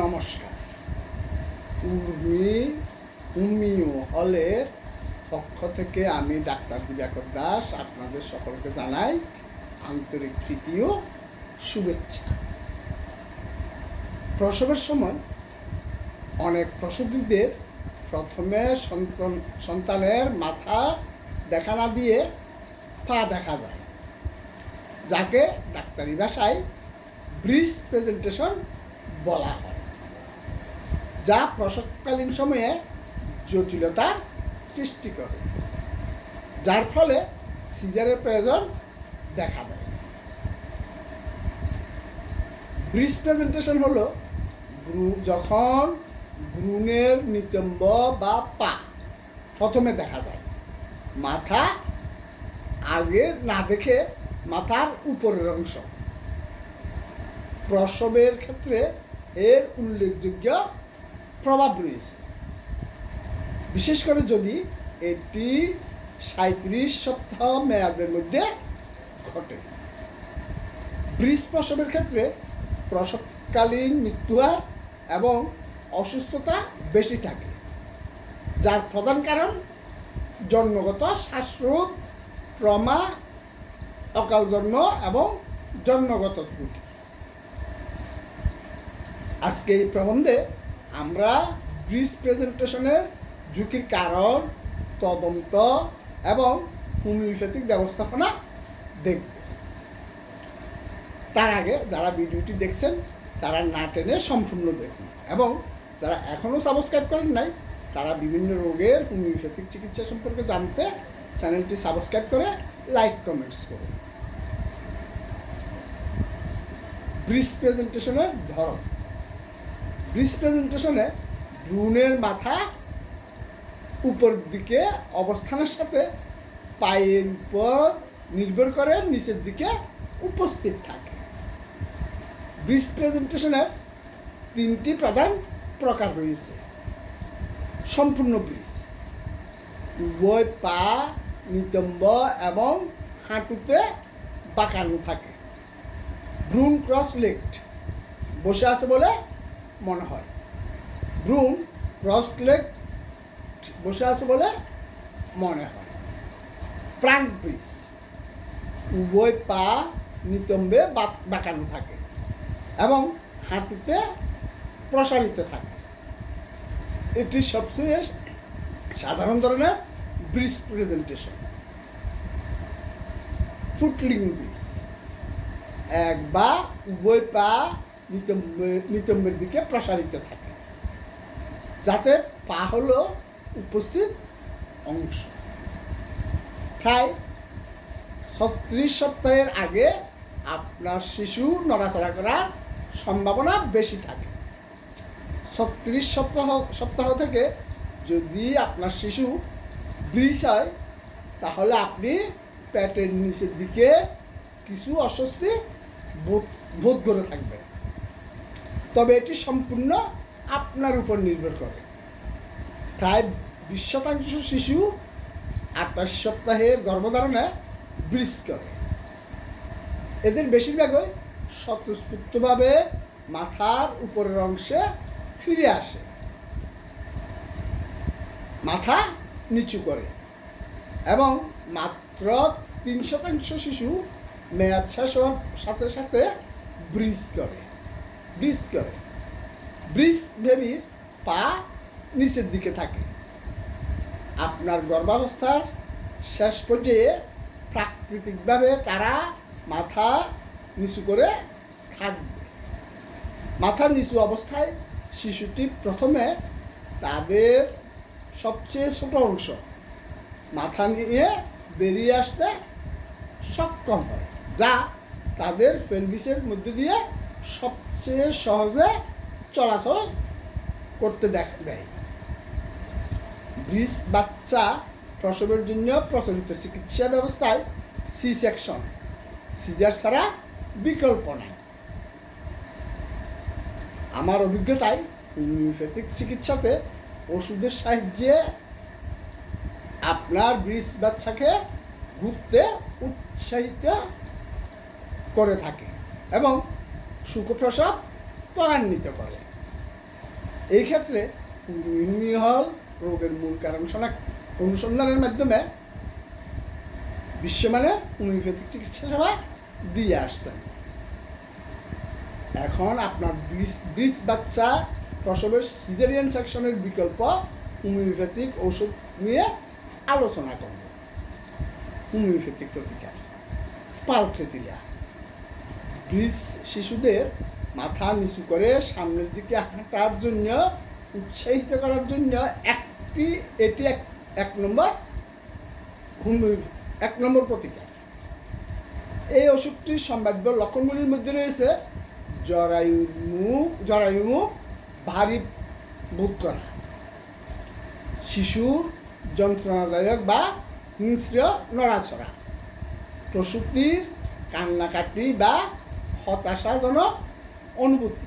নমস্কার। উর্মি উমিও হলের পক্ষ থেকে আমি ডাক্তার দিবাকর দাস আপনাদের সকলকে জানাই আন্তরিক প্রীতি ও শুভেচ্ছা। প্রসবের সময় অনেক প্রসূতিদের প্রথমে সন্তান, সন্তানের মাথা দেখা না দিয়ে পা দেখা যায়, যাকে ডাক্তারি ভাষায় ব্রিজ প্রেজেন্টেশন বলা হয়। যা প্রসবকালীন সময়ে জটিলতা সৃষ্টি করে, যার ফলে সিজারের প্রয়োজন দেখা দেয়। ব্রিজ প্রেজেন্টেশন হলো যখন ভ্রূণের নিতম্ব বা পা প্রথমে দেখা যায়, মাথা আগে না দেখে মাথার উপরের অংশ। প্রসবের ক্ষেত্রে এর উল্লেখযোগ্য প্রভাব রয়েছে। বিশেষ করে যদি এটি সাঁত্রিশ সপ্তাহ মেয়াদের মধ্যে ঘটে। ব্রিজ প্রসবের ক্ষেত্রে প্রসবকালীন মৃত্যুহার এবং অসুস্থতা বেশি থাকে, যার প্রধান কারণ জন্মগত শ্বাসরোগ ট্রমা, অকাল জন্ম এবং জন্মগত ত্রুটি। আজকে এই প্রবন্ধে আমরা ব্রিজ প্রেজেন্টেশনের ঝুঁকির কারণ, তদন্ত এবং হোমিওপ্যাথিক ব্যবস্থাপনা দেখব। তার আগে যারা ভিডিওটি দেখছেন, তারা না টেনে সম্পূর্ণ দেখুন এবং যারা এখনও সাবস্ক্রাইব করেন নাই, তারা বিভিন্ন রোগের হোমিওপ্যাথিক চিকিৎসা সম্পর্কে জানতে চ্যানেলটি সাবস্ক্রাইব করে লাইক কমেন্টস করুন। ব্রিজ প্রেজেন্টেশনের ধরন। ব্রিজ ভ্রূণের মাথা উপর দিকে অবস্থানের সাথে পায়ের উপর নির্ভর করে নিচের দিকে উপস্থিত থাকে। ব্রিজ প্রেজেন্টেশনের তিনটি প্রধান প্রকার রয়েছে। সম্পূর্ণ ব্রিজ। উভয় পা নিতম্ব এবং হাঁটুতে বাঁকানো থাকে। ভ্রূণ ক্রস লেগড বসে আছে বলে মনে হয়। ক্রস লেগ বসে আছে বলে মনে হয়। Frank breech. উভয় পা নিতম্বে বাক- বাঁকানো থাকে এবং হাঁটুতে প্রসারিত থাকে। এটি সবচেয়ে সাধারণ ধরনের ব্রিজ প্রেজেন্টেশন ফুটলিং ব্রিজ। এক বা উভয় পা নিতম্বের দিকে প্রসারিত থাকে। যাতে পা হল উপস্থিত অংশ। প্রায় ছত্রিশ সপ্তাহের আগে আপনার শিশু নড়াচড়া করার সম্ভাবনা বেশি থাকে। ছত্রিশ সপ্তাহ সপ্তাহ থেকে যদি আপনার শিশু ব্রিজ হয়, তাহলে আপনি পেটের নিচের দিকে কিছু অস্বস্তি বোধ বোধ করে থাকবেন। তবে এটি সম্পূর্ণ আপনার উপর নির্ভর করে। প্রায় বিশ শতাংশ শিশু আঠাশ সপ্তাহের গর্ভধারণে ব্রিজ করে। এদের বেশিরভাগই স্বতঃস্ফূর্তভাবে মাথার উপরের অংশে ফিরে আসে। মাথা নিচু করে এবং মাত্র তিন শতাংশ শিশু মেয়াদ শেষ হওয়ার সাথে সাথে ব্রিজ করে। ব্রিজ করে। ব্রিজ বেবির পা নিচের দিকে থাকে। আপনার গর্ভাবস্থার শেষ পর্যায়ে প্রাকৃতিকভাবে তারা মাথা নিচু করে থাকবে। মাথা নিচু অবস্থায় শিশুটি প্রথমে তাদের সবচেয়ে ছোট অংশ মাথা নিয়ে বেরিয়ে আসতে সক্ষম হয়, যা তাদের পেলভিসের মধ্য দিয়ে সবচেয়ে সহজে চলাচল করতে দেখা, দেয়। ব্রিজ বাচ্চা প্রসবের জন্য প্রচলিত চিকিৎসা ব্যবস্থায় সি সেকশন সিজার ছাড়া বিকল্প নাই। আমার অভিজ্ঞতায় হোমিওপ্যাথিক চিকিৎসাতে ওষুধের সাহায্যে আপনার ব্রিজ বাচ্চাকে ঘুরতে উৎসাহিত করে থাকে এবং সুখপ্রসব ত্বরান্বিত করে। এই ক্ষেত্রে হল রোগের মূল কারণ শনাক্ত অনুসন্ধানের মাধ্যমে বিশ্বমানের হোমিওপ্যাথিক চিকিৎসা সেবা দিয়ে আসছেন। এখন আপনার ব্রিজ বাচ্চা প্রসবের সিজারিয়ান সেকশনের বিকল্প হোমিওপ্যাথিক ওষুধ নিয়ে আলোচনা করব। হোমিওপ্যাথিক প্রতিকার পালসেটিলা ব্রিজ শিশুদের মাথা নিচু করে সামনের দিকে হাঁটার জন্য, উৎসাহিত করার জন্য একটি, এটি এক এক নম্বর এক নম্বর প্রতিকার। এই অসুখটির সম্ভাব্য লক্ষণগুলির মধ্যে রয়েছে জরায়ু মুখ, জরায়ু ভারী বোধ করা শিশুর যন্ত্রণাদায়ক বা হিংস্র নড়াচড়া, প্রসূতির কান্নাকাটি বা হতাশাজনক অনুভূতি।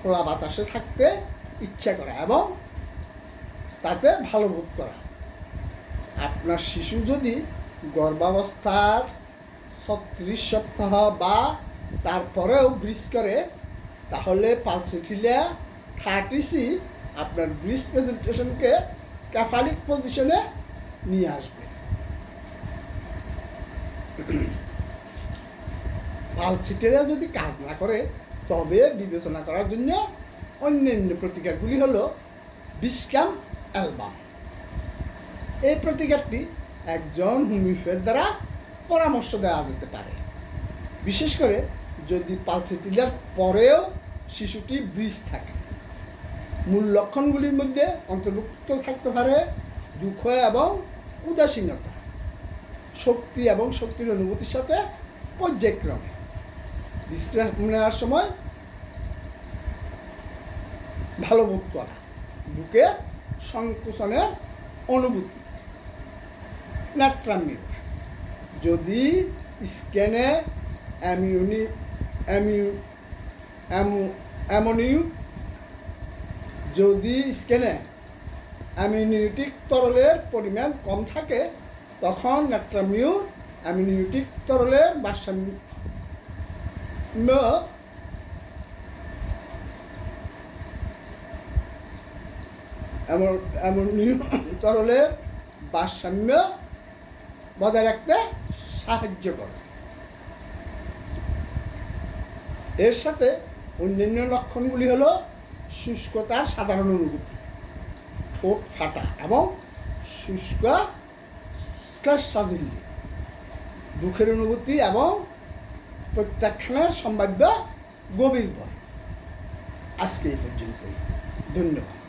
খোলা বাতাসে থাকতে ইচ্ছা করা এবং তাতে ভালো বোধ করা। আপনার শিশু যদি গর্ভাবস্থার ছত্রিশ সপ্তাহ বা তারপরেও ব্রিজ করে, তাহলে পালসেটিলিয়া থার্টি সি আপনার ব্রিজ প্রেজেন্টেশনকে ক্যাফালিক পজিশনে নিয়ে আসবে। পালসিটেরা যদি কাজ না করে, তবে বিবেচনা করার জন্য অন্যান্য প্রতিকারগুলি হল বিস্কাম অ্যালবাম। এই প্রতিকারটি একজন হোমিওপ্যাথ দ্বারা পরামর্শ দেওয়া যেতে পারে। বিশেষ করে যদি পালসিটিলার পরেও শিশুটি ব্রিজ থাকে। মূল লক্ষণগুলির মধ্যে অন্তর্ভুক্ত থাকতে পারে দুঃখ এবং উদাসীনতা, শক্তি এবং শক্তির অনুভূতির সাথে পর্যায়ক্রমে। বিশ্রাম নেওয়ার সময় ভালো বোধ করা বুকে সংকোচনের অনুভূতি। ন্যাট্রামিউর যদি স্ক্যানে অ্যামিউনি, অ্যামিউ, অ্যামু, অ্যামোনিউ, যদি স্ক্যানে অ্যামিউনিটিক তরলের পরিমাণ কম থাকে, তখন ন্যাট্রামিউর অ্যামিউনিটিক তরলের ভারসাম্য এমন এমন তরলের ভারসাম্য বজায় রাখতে সাহায্য করে। এর সাথে অন্যান্য লক্ষণগুলি হলো শুষ্কতার সাধারণ অনুভূতি, ঠোঁট ফাটা এবং শুষ্ক সাজিল্য দুঃখের অনুভূতি এবং প্রত্যাখ্যানের সম্ভাব্য গভীর ভয় আজকে এই পর্যন্তই। ধন্যবাদ।